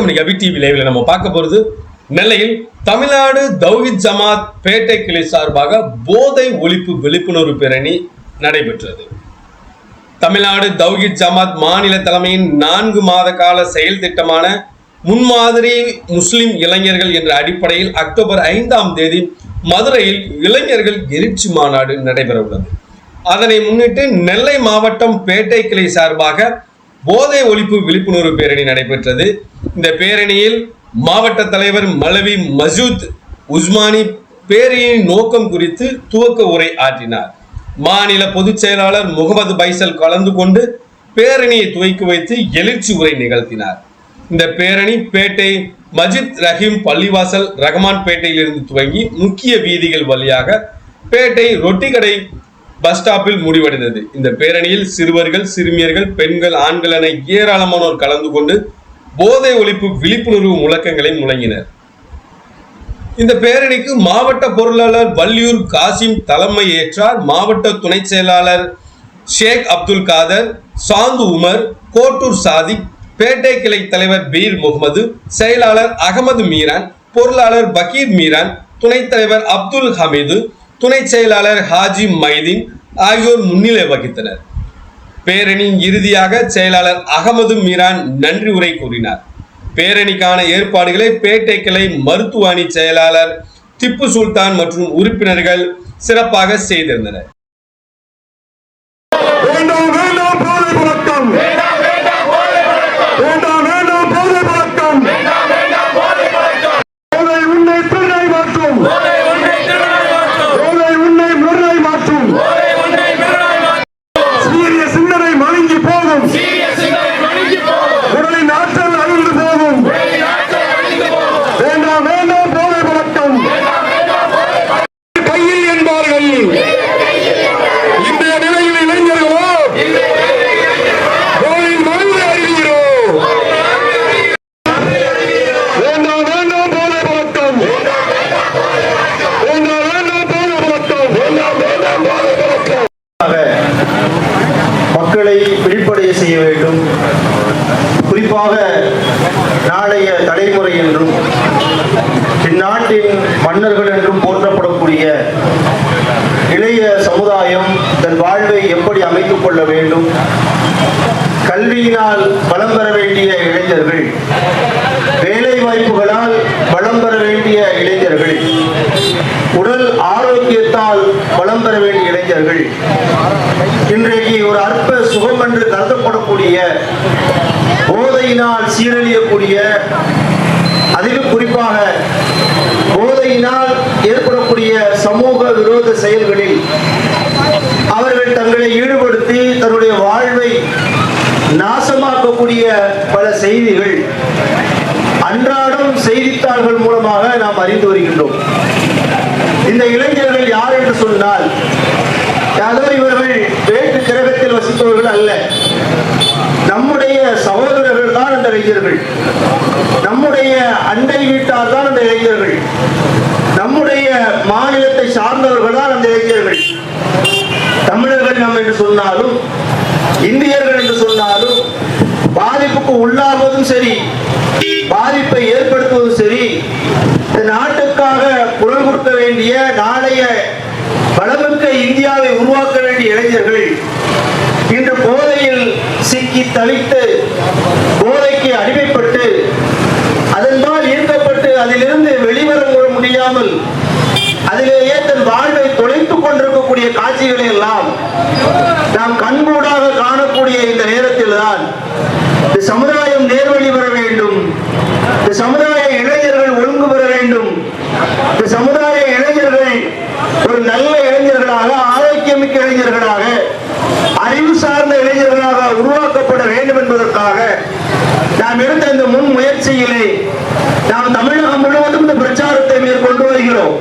வணக்கம். இன்னைக்கு அபி டிவி லைவ்ல நம்ம பார்க்க போறது நெல்லையில் தமிழ்நாடு தௌஹித் ஜமாத் பேட்டை கிளை சார்பாக போதை ஒழிப்பு விழிப்புணர்வு பேரணி நடைபெற்றது. தமிழ்நாடு தௌஹித் ஜமாத் மாநில தலைமையின் நான்கு மாத கால செயல் திட்டமான முன்மாதிரி முஸ்லிம் இளைஞர்கள் என்ற அடிப்படையில் அக்டோபர் ஐந்தாம் தேதி மதுரையில் இளைஞர்கள் எழுச்சி மாநாடு நடைபெற உள்ளது அதனை முன்னிட்டு நெல்லை மாவட்டம் பேட்டை கிளை சார்பாக போதை ஒழிப்பு விழிப்புணர்வு பேரணி நடைபெற்றது. இந்த பேரணியில் மாவட்ட தலைவர் மலவி மசூத் உஸ்மானி பேரணியின் நோக்கம் குறித்து துவக்க உரை ஆற்றினார். மாநில பொதுச் செயலாளர் முகமது பைசல் கலந்து கொண்டு பேரணியை துவக்கி வைத்து எழுச்சி உரை நிகழ்த்தினார். இந்த பேரணி பேட்டை மஜித் ரஹீம் பள்ளிவாசல் ரஹ்மான் பேட்டையிலிருந்து துவங்கி முக்கிய வீதிகள் வழியாக பேட்டை ரொட்டிக்கடை பஸ் ஸ்டாப்பில் முடிவடைந்தது. இந்த பேரணியில் சிறுவர்கள் சிறுமியர்கள் பெண்கள் ஆண்கள் என ஏராளமானோர் கலந்து கொண்டு போதை ஒழிப்பு விழிப்புணர்வு முழக்கங்களை முழங்கினர். இந்த பேரணிக்கு மாவட்ட பொருளாளர் வள்ளியூர் காசிம் தலைமை ஏற்றார். மாவட்ட துணை செயலாளர் ஷேக் அப்துல் காதர் சாந்து உமர் கோட்டூர் சாதிக் பேட்டை கிளை தலைவர் பீர் முகமது செயலாளர் அகமது மீரான் பொருளாளர் பக்கீர் மீரான் துணைத் தலைவர் அப்துல் ஹமீது துணை செயலாளர் ஹாஜி மைதீன் ஆகியோர் முன்னிலை வகித்தனர். பேரணியின் இறுதியாக செயலாளர் அகமது மீரான் நன்றி உரை கூறினார். பேரணிக்கான ஏற்பாடுகளை பேட்டை கிளை மருத்துவ அணி செயலாளர் திப்பு சுல்தான் மற்றும் உறுப்பினர்கள் சிறப்பாக செய்திருந்தனர். போதை பழக்கம் வேண்டாம் வேண்டாம் போதை பழக்கம் போதை உன்னை திருடை மாற்றும் போதை உன்னை முறை மாற்றும் சீரிய சிந்தனை மழுங்கி போகும் உடலின் ஆற்றல் அழிந்து போகும் வேண்டாம் வேண்டாம் போதை பழக்கம் கையில் என்பார்கள் இன்றைய நிலையில் இளைஞர்களோ போரின் மருந்து அறிகிறோம் வேண்டாம் வேண்டாம் போதை பழக்கம் வேண்டாம் வேண்டாம் போதை பழக்கம் வேண்டாம் வேண்டாம் போதை பழக்கம் மக்களை விழிப்படைய செய்ய வேண்டும் குறிப்பாக நாளைய தலைமுறை என்றும் இந்நாட்டின் மன்னர்கள் என்றும் போற்றப்படக்கூடிய இளைய சமுதாயம் தன் வாழ்வை எப்படி அமைத்துக் கொள்ள வேண்டும்? கல்வியினால் பலம் பெற வேண்டிய இளைஞர்கள் வேலை வாய்ப்புகளால் பலம் பெற வேண்டிய இளைஞர்கள் உடல் ஆரோக்கியத்தால் பலம் பெற வேண்டிய இளைஞர்கள். இன்றைக்கு ஒரு அற்ப சுகம் என்று கருதப்படக்கூடிய போதையினால் சீரழியக்கூடிய அதிலும் குறிப்பாக போதையினால் ஏற்படக்கூடிய சமூக விரோத செயல்களில் அவர்கள் தங்களை ஈடுபடுத்தி தன்னுடைய வாழ்வை நாசமாக்கக்கூடிய பல செய்திகள் அன்றாடம் செய்தித்தாள்கள் மூலமாக நாம் அறிந்து வருகின்றோம். இந்த இளைஞர்கள் யார் என்று சொன்னால் யாரோ இவர்கள் வேற்று கிரகத்தில் வசிப்பவர்கள் அல்ல. நம்முடைய சகோதரர்கள் தான் அந்த இளைஞர்கள். நம்முடைய அண்டை வீட்டார் தான் அந்த இளைஞர்கள். நம்முடைய மாநிலத்தை சார்ந்தவர்கள் தான் அந்த இளைஞர்கள். தமிழர்கள் நாம் என்று சொன்னாலும் இந்தியர்கள் என்று சொன்னாலும் பாதிப்புக்கு உள்ளாகுவதும் சரி பாதிப்பை ஏற்படுத்துவதும் சரி இந்த நாட்டுக்காக குரல் கொடுக்க வேண்டிய நாளைய வளமிக்க இந்தியாவை உருவாக்க வேண்டிய இளைஞர்கள் சிக்கி தவித்து போதைக்கு அடிமைப்பட்டு அதன்பால் ஈர்க்கப்பட்டு அதிலிருந்து வெளிவர முடியாமல் அதிலேயே தன் வாழ்வை தொலைத்துக் கொண்டிருக்கக்கூடிய காட்சிகளை எல்லாம் நாம் கண்கூடாக காணக்கூடிய இந்த நேரத்தில் தான் இந்த சமுதாயம் நேர்வழி பெற வேண்டும் இந்த சமுதாய இளைஞர்கள் ஒழுங்கு பெற வேண்டும் இந்த சமுதாய இளைஞர்கள் ஒரு நல்ல இளைஞர்களாக ஆரோக்கியமிக்க இளைஞர்களாக அறிவு சார்ந்த இளைஞர்களாக உருவாக்கப்பட வேண்டும் என்பதற்காக நாம் இருந்த இந்த முன் முயற்சியிலே நாம் தமிழகம் முழுவதும் இந்த பிரச்சாரத்தை மேற்கொண்டு வருகிறோம்.